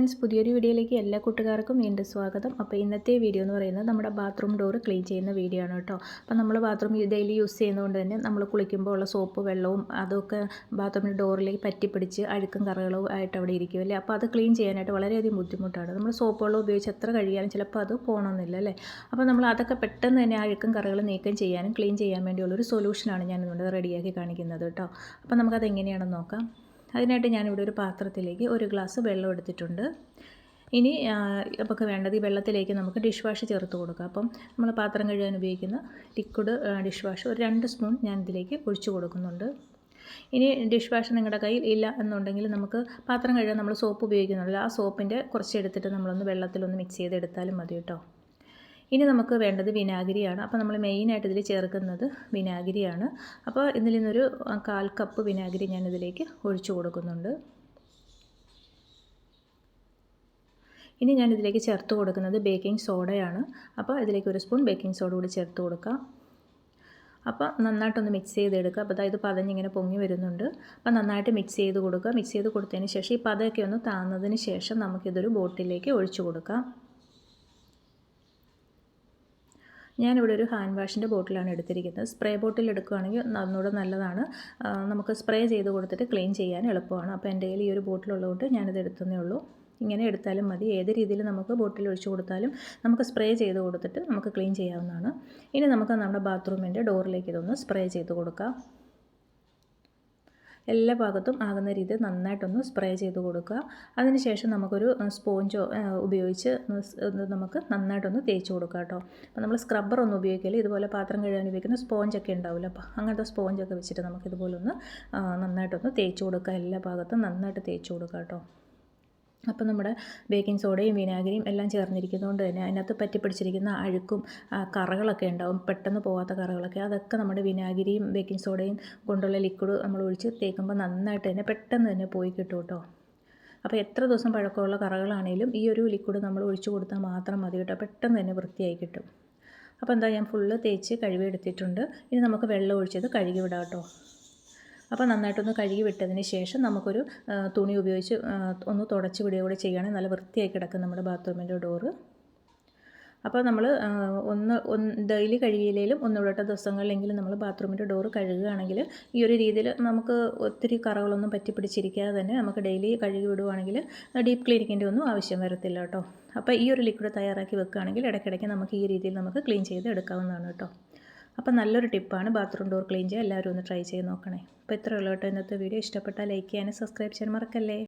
Friends പുതിയൊരു വീഡിയോയിലേക്ക് എല്ലാ കൂട്ടുകാർക്കും വീണ്ടും സ്വാഗതം. അപ്പോൾ ഇന്നത്തെ വീഡിയോ എന്ന് പറയുന്നത് നമ്മുടെ ബാത്റൂം ഡോർ ക്ലീൻ ചെയ്യുന്ന വീഡിയോ ആണ് കേട്ടോ. അപ്പോൾ നമ്മൾ ബാത്റൂം ഡെയിലി യൂസ് ചെയ്യുന്നതുകൊണ്ട് തന്നെ നമ്മൾ കുളിക്കുമ്പോൾ ഉള്ള സോപ്പ് വെള്ളവും അതൊക്കെ ബാത്റൂമിന്റെ ഡോറിലേക്ക് പറ്റിപ്പിടിച്ച് അഴുക്കും കറകളും ആയിട്ട് അവിടെ ഇരിക്കുമല്ലേ അപ്പോൾ അത് ക്ലീൻ ചെയ്യാനായിട്ട് വളരെയധികം ബുദ്ധിമുട്ടാണ്. നമ്മൾ സോപ്പ് വെള്ളം ഉപയോഗിച്ച് എത്ര കഴിയാനും ചിലപ്പോൾ അത് പോകണമെന്നില്ല അല്ലേ? അപ്പോൾ നമ്മൾ അതൊക്കെ പെട്ടെന്ന് തന്നെ അഴുക്കും കറകളും നീക്കം ചെയ്യാനും ക്ലീൻ ചെയ്യാൻ വേണ്ടിയുള്ളൊരു സൊല്യൂഷനാണ് ഇതുകൊണ്ട് റെഡിയാക്കി കാണിക്കുന്നത് കേട്ടോ. അപ്പോൾ നമുക്കത് എങ്ങനെയാണെന്ന് നോക്കാം. അതിനായിട്ട് ഞാനിവിടെ ഒരു പാത്രത്തിലേക്ക് ഒരു ഗ്ലാസ് വെള്ളം എടുത്തിട്ടുണ്ട്. ഇനി നമുക്ക് വേണ്ടത് ഈ വെള്ളത്തിലേക്ക് നമുക്ക് ഡിഷ് വാഷ് ചേർത്ത് കൊടുക്കാം. അപ്പം നമ്മൾ പാത്രം കഴുകാൻ ഉപയോഗിക്കുന്ന ലിക്വിഡ് ഡിഷ് വാഷ് ഒരു രണ്ട് സ്പൂൺ ഞാൻ ഇതിലേക്ക് ഒഴിച്ചു കൊടുക്കുന്നുണ്ട്. ഇനി ഡിഷ് വാഷ് നിങ്ങളുടെ കയ്യിൽ ഇല്ല എന്നുണ്ടെങ്കിൽ നമുക്ക് പാത്രം കഴുകാൻ നമ്മൾ സോപ്പ് ഉപയോഗിക്കുന്നുണ്ടല്ലോ. ആ സോപ്പിന്റെ കുറച്ച് എടുത്തിട്ട് നമ്മളൊന്ന് വെള്ളത്തിലൊന്ന് മിക്സ് ചെയ്തെടുത്താലും മതി കേട്ടോ. ഇനി നമുക്ക് വേണ്ടത് വിനാഗിരിയാണ്. അപ്പോൾ നമ്മൾ മെയിനായിട്ട് ഇതിൽ ചേർക്കുന്നത് വിനാഗിരിയാണ്. അപ്പോൾ ഇതിൽ നിന്നൊരു കാൽ കപ്പ് വിനാഗിരി ഞാൻ ഇതിലേക്ക് ഒഴിച്ചു കൊടുക്കുന്നുണ്ട്. ഇനി ഞാൻ ഇതിലേക്ക് ചേർത്ത് കൊടുക്കുന്നത് ബേക്കിംഗ് സോഡയാണ് അപ്പോൾ ഇതിലേക്ക് ഒരു സ്പൂൺ ബേക്കിംഗ് സോഡ കൂടി ചേർത്ത് കൊടുക്കാം. അപ്പോൾ നന്നായിട്ടൊന്ന് മിക്സ് ചെയ്തെടുക്കുക. അപ്പോൾ അതായത് പതഞ്ഞിങ്ങനെ പൊങ്ങി വരുന്നുണ്ട്. അപ്പോൾ നന്നായിട്ട് മിക്സ് ചെയ്ത് കൊടുക്കുക. മിക്സ് ചെയ്ത് കൊടുത്തതിന് ശേഷം ഈ പതയൊക്കെ ഒന്ന് താന്നതിന് ശേഷം നമുക്കിതൊരു ബോട്ടിലേക്ക് ഒഴിച്ചു കൊടുക്കാം. ഞാനിവിടെ ഒരു ഹാൻഡ് വാഷിന്റെ ബോട്ടിലാണ് എടുത്തിരിക്കുന്നത്. സ്പ്രേ ബോട്ടിൽ എടുക്കുകയാണെങ്കിൽ ഒന്നുകൂടെ നല്ലതാണ്. നമുക്ക് സ്പ്രേ ചെയ്ത് കൊടുത്തിട്ട് ക്ലീൻ ചെയ്യാൻ എളുപ്പമാണ്. അപ്പോൾ എന്റെ കയ്യിൽ ഈ ഒരു ബോട്ടിലുള്ളതുകൊണ്ട് ഞാനിത് എടുത്തതേ ഉള്ളൂ. ഇങ്ങനെ എടുത്താലും മതി. ഏത് രീതിയിൽ നമുക്ക് ബോട്ടിൽ ഒഴിച്ചു കൊടുത്താലും നമുക്ക് സ്പ്രേ ചെയ്ത് കൊടുത്തിട്ട് നമുക്ക് ക്ലീൻ ചെയ്യാവുന്നതാണ്. ഇനി നമുക്ക് നമ്മുടെ ബാത്റൂമിന്റെ ഡോറിലേക്ക് ഇതൊന്ന് സ്പ്രേ ചെയ്ത് കൊടുക്കാം. എല്ലാ ഭാഗത്തും ആകുന്ന രീതിയിൽ നന്നായിട്ടൊന്ന് സ്പ്രേ ചെയ്ത് കൊടുക്കുക. അതിനുശേഷം നമുക്കൊരു സ്പോഞ്ചോ ഉപയോഗിച്ച് നമുക്ക് നന്നായിട്ടൊന്ന് തേച്ച് കൊടുക്കുക കേട്ടോ. അപ്പോൾ നമ്മൾ സ്ക്രബ്ബർ ഒന്നും ഉപയോഗിക്കില്ല? ഇതുപോലെ പാത്രം കഴുകാൻ ഉപയോഗിക്കുന്ന സ്പോഞ്ചൊക്കെ ഉണ്ടാവില്ല? അപ്പോൾ അങ്ങനത്തെ സ്പോഞ്ചൊക്കെ വെച്ചിട്ട് നമുക്കിതുപോലെ ഒന്ന് നന്നായിട്ടൊന്ന് തേച്ച് കൊടുക്കുക. എല്ലാ ഭാഗത്തും നന്നായിട്ട് തേച്ച് കൊടുക്കുക കേട്ടോ. അപ്പോൾ നമ്മുടെ ബേക്കിംഗ് സോഡയും വിനാഗിരിയും എല്ലാം ചേർന്നിരിക്കുന്നതുകൊണ്ട് തന്നെ അതിനകത്ത് പറ്റിപ്പിടിച്ചിരിക്കുന്ന അഴുക്കും കറകളൊക്കെ ഉണ്ടാവും പെട്ടെന്ന് പോകാത്ത കറകളൊക്കെ. അതൊക്കെ നമ്മുടെ വിനാഗിരിയും ബേക്കിംഗ് സോഡയും കൊണ്ടുള്ള ലിക്വിഡ് നമ്മൾ ഒഴിച്ച് തേക്കുമ്പോൾ നന്നായിട്ട് തന്നെ പെട്ടെന്ന് തന്നെ പോയി കിട്ടും കേട്ടോ. അപ്പോൾ എത്ര ദിവസം പഴക്കമുള്ള കറകളാണെങ്കിലും ഈ ഒരു ലിക്വിഡ് നമ്മൾ ഒഴിച്ചു കൊടുത്താൽ മാത്രം മതി കേട്ടോ. പെട്ടെന്ന് തന്നെ വൃത്തിയായി കിട്ടും. അപ്പോൾ എന്താ ഞാൻ ഫുള്ള് തേച്ച് കഴുകി എടുത്തിട്ടുണ്ട് ഇനി നമുക്ക് വെള്ളം ഒഴിച്ചത് കഴുകി വിടാം കേട്ടോ. അപ്പോൾ നന്നായിട്ടൊന്ന് കഴുകി വിട്ടതിന് ശേഷം നമുക്കൊരു തുണി ഉപയോഗിച്ച് ഒന്ന് തുടച്ച് വിടുക കൂടെ ചെയ്യുകയാണെങ്കിൽ നല്ല വൃത്തിയായി കിടക്കും നമ്മുടെ ബാത്റൂമിന്റെ ഡോറ്. അപ്പോൾ നമ്മൾ ഒന്ന് ഒന്ന് ഡെയിലി കഴുകിയില്ലെങ്കിലും ഒന്നുവിടട്ട ദിവസങ്ങളിലെങ്കിലും നമ്മൾ ബാത്റൂമിന്റെ ഡോറ് കഴുകുകയാണെങ്കിൽ ഈ ഒരു രീതിയിൽ നമുക്ക് ഒത്തിരി കറകളൊന്നും പറ്റി പിടിച്ചിരിക്കാതെ തന്നെ നമുക്ക് ഡെയിലി കഴുകി വിടുവാണെങ്കിൽ ഡീപ്പ് ക്ലീനിങ്ങിന്റെ ഒന്നും ആവശ്യം വരത്തില്ല കേട്ടോ. അപ്പോൾ ഈ ഒരു ലിക്വിഡ് തയ്യാറാക്കി വെക്കുകയാണെങ്കിൽ ഇടയ്ക്കിടയ്ക്ക് നമുക്ക് ഈ രീതിയിൽ നമുക്ക് ക്ലീൻ ചെയ്ത് എടുക്കാവുന്നതാണ് കേട്ടോ. അപ്പോൾ നല്ലൊരു ടിപ്പാണ് ബാത്റൂം ഡോർ ക്ലീൻ ചെയ്യുക. എല്ലാവരും ഒന്ന് ട്രൈ ചെയ്ത് നോക്കണേ. അപ്പോൾ ഇത്രയുള്ളൂ കേട്ടോ ഇന്നത്തെ വീഡിയോ. ഇഷ്ടപ്പെട്ടാൽ ലൈക്ക് ചെയ്യാനും സബ്സ്ക്രൈബ് ചെയ്യാൻ മറക്കല്ലേ?